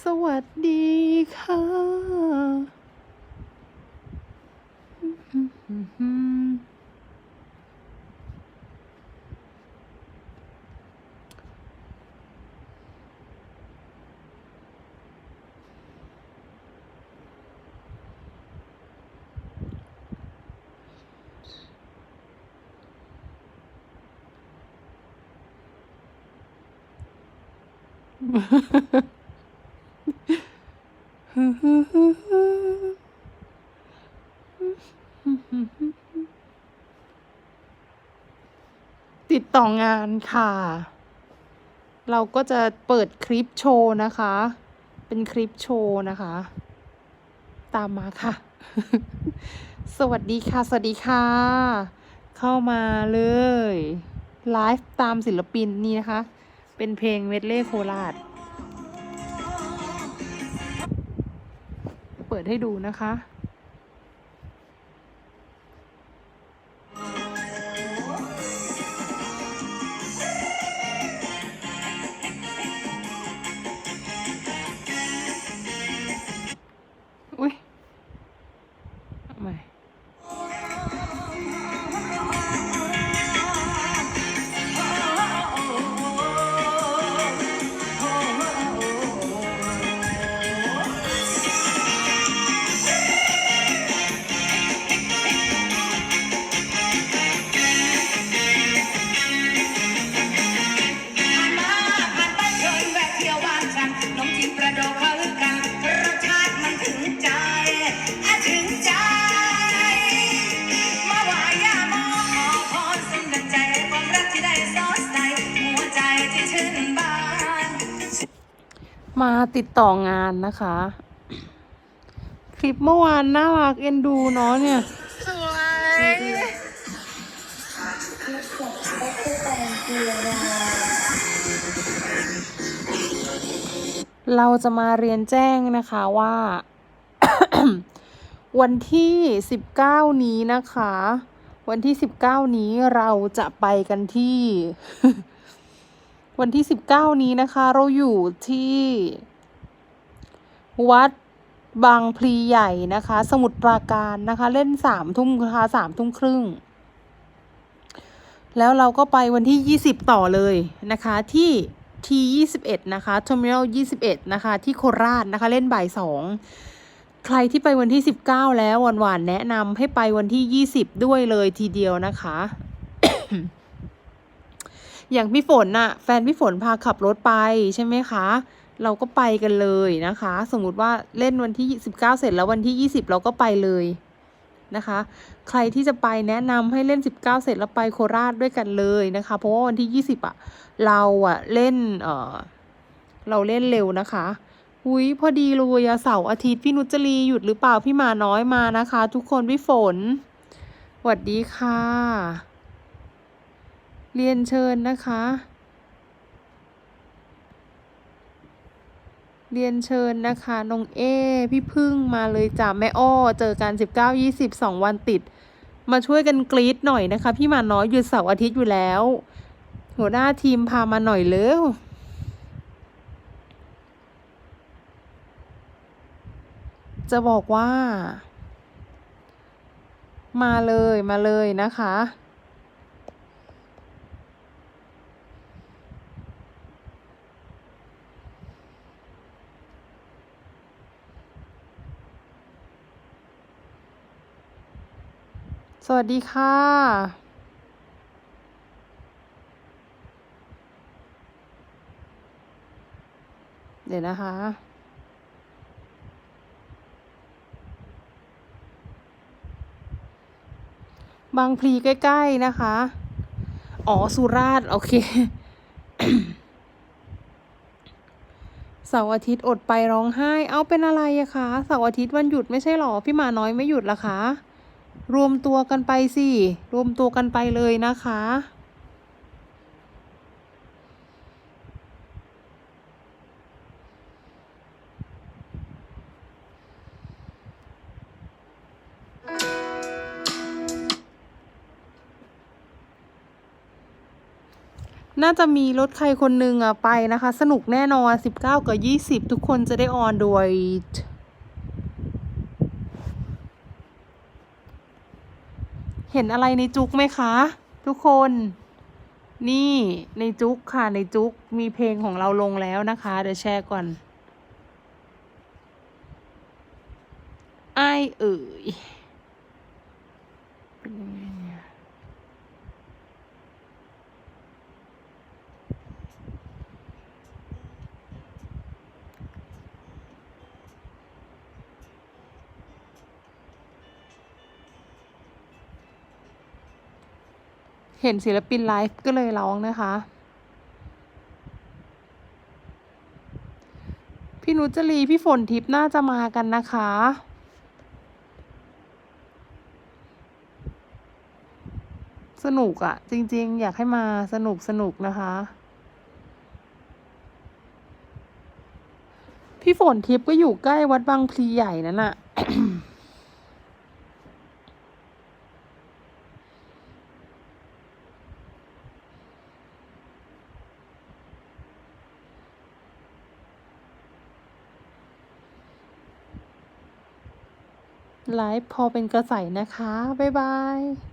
สวัสดีค่ะ ติดต่องานค่ะ เราก็จะเปิดคลิปโชว์นะคะ เป็นคลิปโชว์นะคะ ตามมาค่ะ สวัสดีค่ะ สวัสดีค่ะ เข้ามาเลยไลฟ์ตามศิลปินนี่นะคะ เป็นเพลงเมดเล่โคราช ปิดให้ดูนะคะ มาติดต่องานนะคะ คลิปเมื่อวานน่ารักเอ็นดูเนาะเนี่ย สวยเราจะมาเรียนแจ้งนะคะว่า วันที่19นี้นะคะ วันที่19นี้เราจะไปกันที่ วันที่ 19 นี้นะคะ เราอยู่ที่ วัดบางพลีใหญ่นะคะ สมุทรปราการนะคะ เล่นสามทุ่มนะคะสามทุ่มครึ่ง แล้วเราก็ไปวันที่ 20 ต่อเลยนะคะ ที่ T21 นะคะ Terminal 21นะคะ ที่โคราชนะคะ เล่นบ่ายสองใครที่ไปวันที่19แล้วหวานๆแนะนำให้ไปวันที่20ด้วยเลยทีเดียวนะคะ อย่างพี่ฝนน่ะ แฟนพี่ฝนพาขับรถไปใช่ไหมคะ เราก็ไปกันเลยนะคะ สมมุติว่าเล่นวันที่ 19 เสร็จแล้ววันที่ 20 เราก็ไปเลยนะคะ ใครที่จะไปแนะนำให้เล่น 19 เสร็จแล้วไปโคราชด้วยกันเลยนะคะ เพราะว่าวันที่ 20อะเราอะเล่นเออเราเล่นเร็วนะคะหุยพอดีเลยอะเสาร์อาทิตย์พี่นุจรีหยุดหรือเปล่าพี่มาน้อยมานะคะ ทุกคนพี่ฝนสวัสดีค่ะ เรียนเชิญนะคะ เรียนเชิญนะคะน้องเอ พี่พึ่งมาเลยจ้ะแม่อ้อ เจอกันสิบเก้ายี่สิบสองวันติด มาช่วยกันกรี๊ดหน่อยนะคะ พี่มาน้อยหยุดเสาร์อาทิตย์อยู่แล้ว หัวหน้าทีมพามาหน่อยเร็วจะบอกว่า มาเลยมาเลยนะคะ สวัสดีค่ะเดี๋ยวนะคะ บางพลีใกล้ ๆ นะคะ อ๋อ สุราษฎร์โอเค เสาร์อาทิตย์อดไปร้องไห้ เอาเป็นอะไรอะคะ เสาร์อาทิตย์วันหยุดไม่ใช่หรอ พี่หมาน้อยไม่หยุดละคะ รวมตัวกันไปสิ รวมตัวกันไปเลยนะคะ น่าจะมีรถใครคนหนึ่งอะไปนะคะ สนุกแน่นอน 19 กับ 20 ทุกคนจะได้ออนโดย เห็นอะไรในจุกไหมคะ ทุกคน นี่ในจุกค่ะในจุกมีเพลงของเราลงแล้วนะคะ เดี๋ยวแชร์ก่อนไอเอ๋ยเป็นยังไง เห็นศิลปินไลฟ์ก็เลยร้องนะคะ พี่นุจรีพี่ฝนทิพย์น่าจะมากันนะคะสนุกอะจริง ๆ อยากให้มาสนุกสนุกนะคะ พี่ฝนทิพย์ก็อยู่ใกล้วัดบางพลีใหญ่นั่นน่ะ ไลฟ์พอเป็นกระใสนะคะ บ๊ายบาย